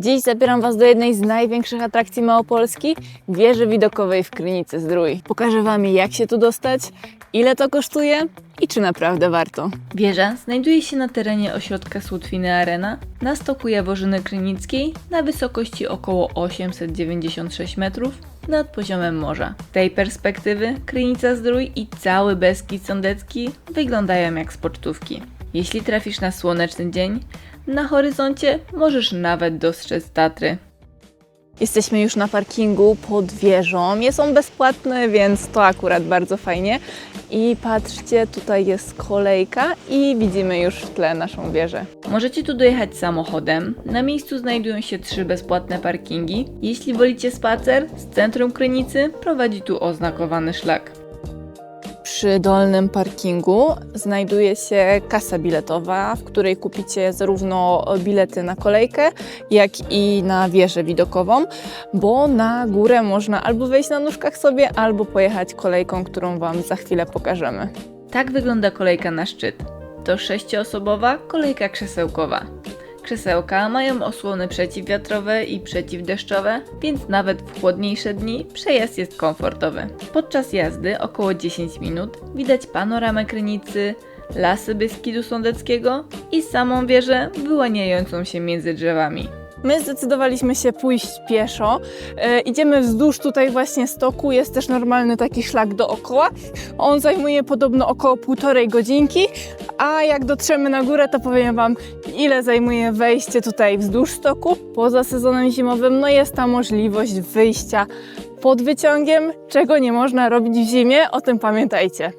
Dziś zabieram Was do jednej z największych atrakcji Małopolski, wieży widokowej w Krynicy Zdrój. Pokażę Wam jak się tu dostać, ile to kosztuje i czy naprawdę warto. Wieża znajduje się na terenie ośrodka Słotwiny Arena na stoku Jaworzyny Krynickiej na wysokości około 896 metrów nad poziomem morza. Z tej perspektywy Krynica Zdrój i cały Beskid Sądecki wyglądają jak z pocztówki. Jeśli trafisz na słoneczny dzień, na horyzoncie możesz nawet dostrzec Tatry. Jesteśmy już na parkingu pod wieżą. Jest on bezpłatny, więc to akurat bardzo fajnie. I patrzcie, tutaj jest kolejka i widzimy już w tle naszą wieżę. Możecie tu dojechać samochodem. Na miejscu znajdują się trzy bezpłatne parkingi. Jeśli wolicie spacer, z centrum Krynicy prowadzi tu oznakowany szlak. Przy dolnym parkingu znajduje się kasa biletowa, w której kupicie zarówno bilety na kolejkę, jak i na wieżę widokową, bo na górę można albo wejść na nóżkach sobie, albo pojechać kolejką, którą Wam za chwilę pokażemy. Tak wygląda kolejka na szczyt. To sześcioosobowa kolejka krzesełkowa. Krzesełka mają osłony przeciwwiatrowe i przeciwdeszczowe, więc nawet w chłodniejsze dni przejazd jest komfortowy. Podczas jazdy około 10 minut widać panoramę Krynicy, lasy Beskidu Sądeckiego i samą wieżę wyłaniającą się między drzewami. My zdecydowaliśmy się pójść pieszo. E, idziemy wzdłuż tutaj właśnie stoku. Jest też normalny taki szlak dookoła. On zajmuje podobno około półtorej godzinki, a jak dotrzemy na górę, to powiem Wam, ile zajmuje wejście tutaj wzdłuż stoku. Poza sezonem zimowym, no jest ta możliwość wyjścia pod wyciągiem, czego nie można robić w zimie, o tym pamiętajcie.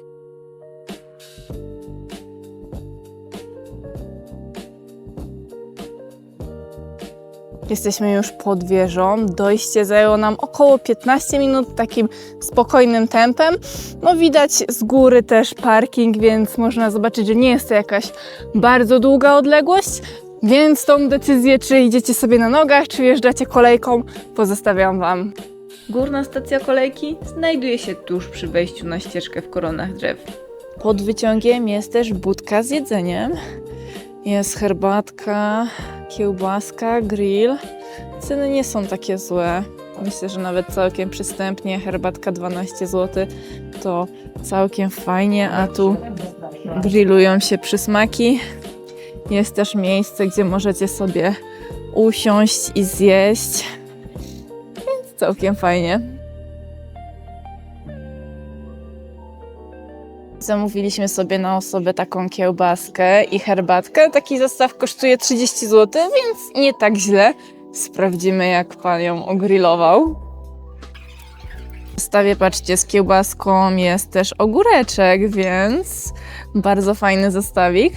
Jesteśmy już pod wieżą. Dojście zajęło nam około 15 minut takim spokojnym tempem. No widać z góry też parking, więc można zobaczyć, że nie jest to jakaś bardzo długa odległość. Więc tą decyzję, czy idziecie sobie na nogach, czy wjeżdżacie kolejką, pozostawiam Wam. Górna stacja kolejki znajduje się tuż przy wejściu na ścieżkę w koronach drzew. Pod wyciągiem jest też budka z jedzeniem. Jest herbatka, kiełbaska, grill. Ceny nie są takie złe. Myślę, że nawet całkiem przystępnie. Herbatka 12 zł to całkiem fajnie, a tu grillują się przysmaki. Jest też miejsce, gdzie możecie sobie usiąść i zjeść. Więc całkiem fajnie. Zamówiliśmy sobie na osobę taką kiełbaskę i herbatkę. Taki zestaw kosztuje 30 zł, więc nie tak źle. Sprawdzimy, jak pan ją ogrillował. W zestawie, patrzcie, z kiełbaską jest też ogóreczek, więc bardzo fajny zestawik.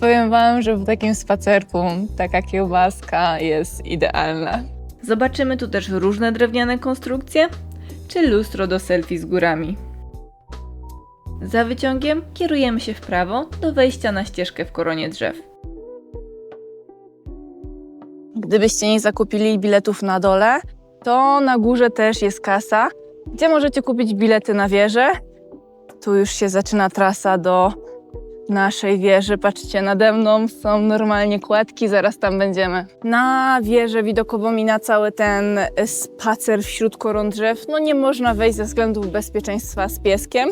Powiem wam, że w takim spacerku taka kiełbaska jest idealna. Zobaczymy tu też różne drewniane konstrukcje, czy lustro do selfie z górami. Za wyciągiem kierujemy się w prawo do wejścia na ścieżkę w koronie drzew. Gdybyście nie zakupili biletów na dole, to na górze też jest kasa, gdzie możecie kupić bilety na wieżę. Tu już się zaczyna trasa do naszej wieży. Patrzcie, nade mną są normalnie kładki, zaraz tam będziemy. Na wieżę widokową i na cały ten spacer wśród koron drzew, no nie można wejść ze względów bezpieczeństwa z pieskiem.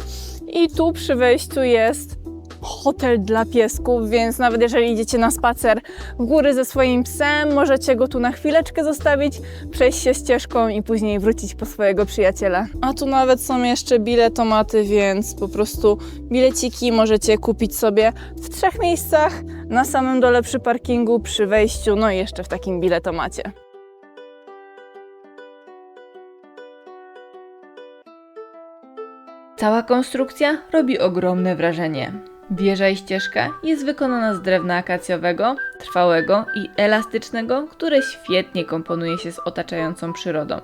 I tu przy wejściu jest hotel dla piesków, więc nawet jeżeli idziecie na spacer w góry ze swoim psem, możecie go tu na chwileczkę zostawić, przejść się ścieżką i później wrócić po swojego przyjaciela. A tu nawet są jeszcze biletomaty, więc po prostu bileciki możecie kupić sobie w trzech miejscach, na samym dole przy parkingu, przy wejściu, no i jeszcze w takim biletomacie. Cała konstrukcja robi ogromne wrażenie. Wieża i ścieżka jest wykonana z drewna akacjowego, trwałego i elastycznego, które świetnie komponuje się z otaczającą przyrodą.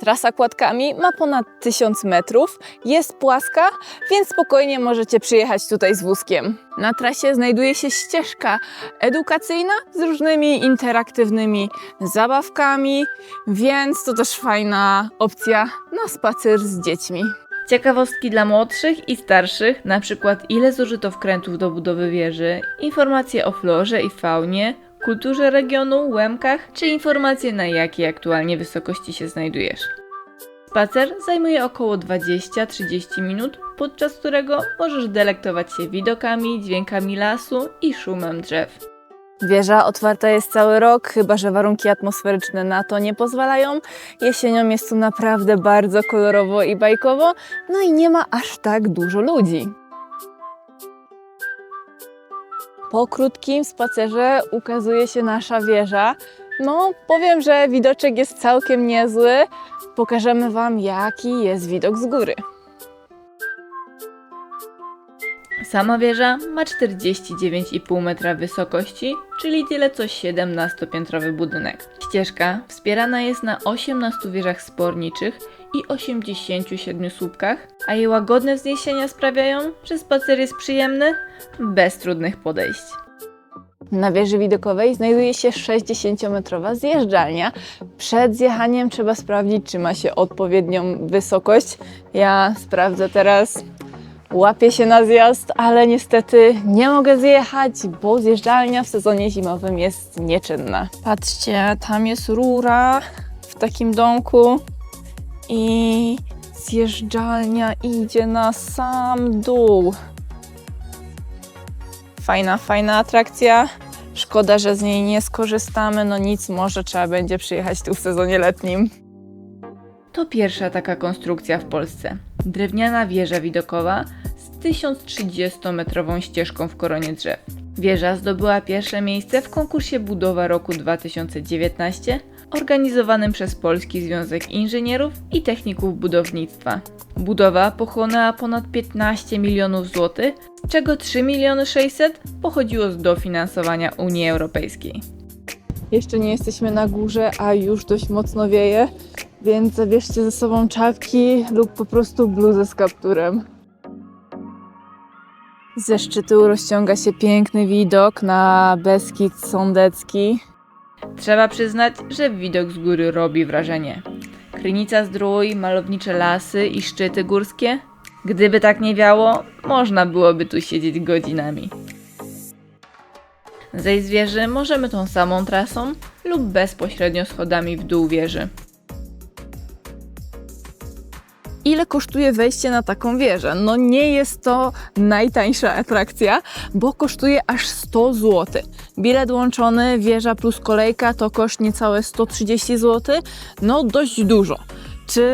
Trasa kładkami ma ponad 1000 metrów, jest płaska, więc spokojnie możecie przyjechać tutaj z wózkiem. Na trasie znajduje się ścieżka edukacyjna z różnymi interaktywnymi zabawkami, więc to też fajna opcja na spacer z dziećmi. Ciekawostki dla młodszych i starszych, przykład ile zużyto wkrętów do budowy wieży, informacje o florze i faunie, kulturze regionu, łemkach czy informacje na jakiej aktualnie wysokości się znajdujesz. Spacer zajmuje około 20-30 minut, podczas którego możesz delektować się widokami, dźwiękami lasu i szumem drzew. Wieża otwarta jest cały rok, chyba że warunki atmosferyczne na to nie pozwalają. Jesienią jest tu naprawdę bardzo kolorowo i bajkowo, no i nie ma aż tak dużo ludzi. Po krótkim spacerze ukazuje się nasza wieża. No, powiem, że widoczek jest całkiem niezły. Pokażemy Wam, jaki jest widok z góry. Sama wieża ma 49,5 metra wysokości, czyli tyle co 17-piętrowy budynek. Ścieżka wspierana jest na 18 wieżach sporniczych i 87 słupkach, a jej łagodne wzniesienia sprawiają, że spacer jest przyjemny, bez trudnych podejść. Na wieży widokowej znajduje się 60-metrowa zjeżdżalnia. Przed zjechaniem trzeba sprawdzić, czy ma się odpowiednią wysokość. Ja sprawdzę teraz. Łapię się na zjazd, ale niestety nie mogę zjechać, bo zjeżdżalnia w sezonie zimowym jest nieczynna. Patrzcie, tam jest rura w takim domku i zjeżdżalnia idzie na sam dół. Fajna, fajna atrakcja. Szkoda, że z niej nie skorzystamy. No nic, może trzeba będzie przyjechać tu w sezonie letnim. To pierwsza taka konstrukcja w Polsce. Drewniana wieża widokowa z 1030-metrową ścieżką w koronie drzew. Wieża zdobyła pierwsze miejsce w konkursie Budowa roku 2019 organizowanym przez Polski Związek Inżynierów i Techników Budownictwa. Budowa pochłonęła ponad 15 milionów złotych, z czego 3 miliony 600 pochodziło z dofinansowania Unii Europejskiej. Jeszcze nie jesteśmy na górze, a już dość mocno wieje, więc zabierzcie ze sobą czapki lub po prostu bluzę z kapturem. Ze szczytu rozciąga się piękny widok na Beskid Sądecki. Trzeba przyznać, że widok z góry robi wrażenie. Krynica Zdrój, malownicze lasy i szczyty górskie. Gdyby tak nie wiało, można byłoby tu siedzieć godzinami. Zejść z wieży możemy tą samą trasą lub bezpośrednio schodami w dół wieży. Ile kosztuje wejście na taką wieżę? No nie jest to najtańsza atrakcja, bo kosztuje aż 100 zł. Bilet łączony, wieża plus kolejka to koszt niecałe 130 zł. No dość dużo. Czy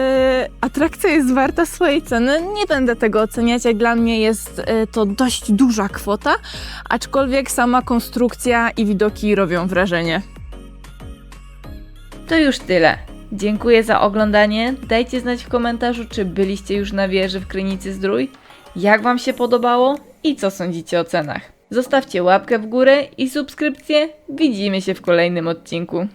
atrakcja jest warta swojej ceny? Nie będę tego oceniać, jak dla mnie jest y, to dość duża kwota, aczkolwiek sama konstrukcja i widoki robią wrażenie. To już tyle. Dziękuję za oglądanie. Dajcie znać w komentarzu, czy byliście już na wieży w Krynicy Zdrój, jak Wam się podobało i co sądzicie o cenach. Zostawcie łapkę w górę i subskrypcję. Widzimy się w kolejnym odcinku.